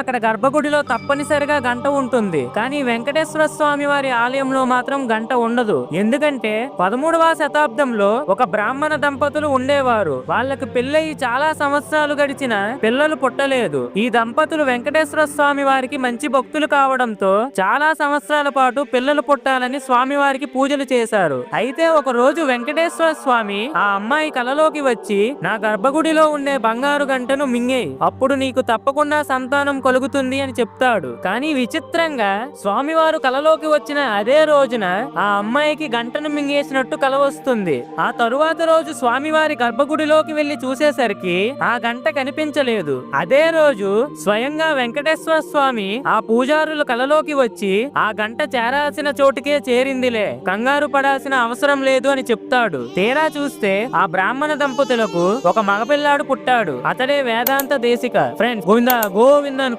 అక్కడ గర్భగుడిలో తప్పనిసరిగా గంట ఉంటుంది. కానీ వెంకటేశ్వర స్వామి వారి ఆలయంలో మాత్రం గంట ఉండదు. ఎందుకంటే పదమూడవ శతాబ్దంలో ఒక బ్రాహ్మణ దంపతులు ఉండేవారు. వాళ్ళకి పెళ్ళయి చాలా సంవత్సరాలు గడిచిన పిల్లలు పుట్టలేదు. ఈ దంపతులు వెంకటేశ్వర స్వామి వారికి మంచి భక్తులు కావడంతో చాలా సంవత్సరాల పాటు పిల్లలు పుట్టాలని స్వామి వారికి పూజలు చేశారు. అయితే ఒక రోజు వెంకటేశ్వర స్వామి ఆ అమ్మాయి కలలోకి వచ్చి నా గర్భగుడిలో ఉండే బంగారు గంటను మింగేయి. అప్పుడు నీకు తప్పకుండా సంతానం కలుగుతుంది అని చెప్తాడు. కానీ విచిత్రంగా స్వామివారు కలలోకి వచ్చిన అదే రోజున ఆ అమ్మాయికి గంటను మింగేసినట్టు కల వస్తుంది. ఆ తరువాత రోజు స్వామివారి గర్భగుడిలోకి వెళ్ళి చూసేసరికి ఆ గంట కనిపించలేదు. అదే రోజు స్వయంగా వెంకటేశ్వర స్వామి ఆ పూజారులు కలలోకి వచ్చి ఆ గంట చేరాల్సిన చోటుకే చేరిందిలే. కంగారు పడాల్సిన అవసరం లేదు అని చెప్తాడు. తేడా చూస్తే ఆ బ్రాహ్మణ దంపతులకు ఒక మగపిల్లాడు పుట్టాడు. అతడే వేదాంత దేశిక. ఫ్రెండ్స్ గోవింద గోవిందన్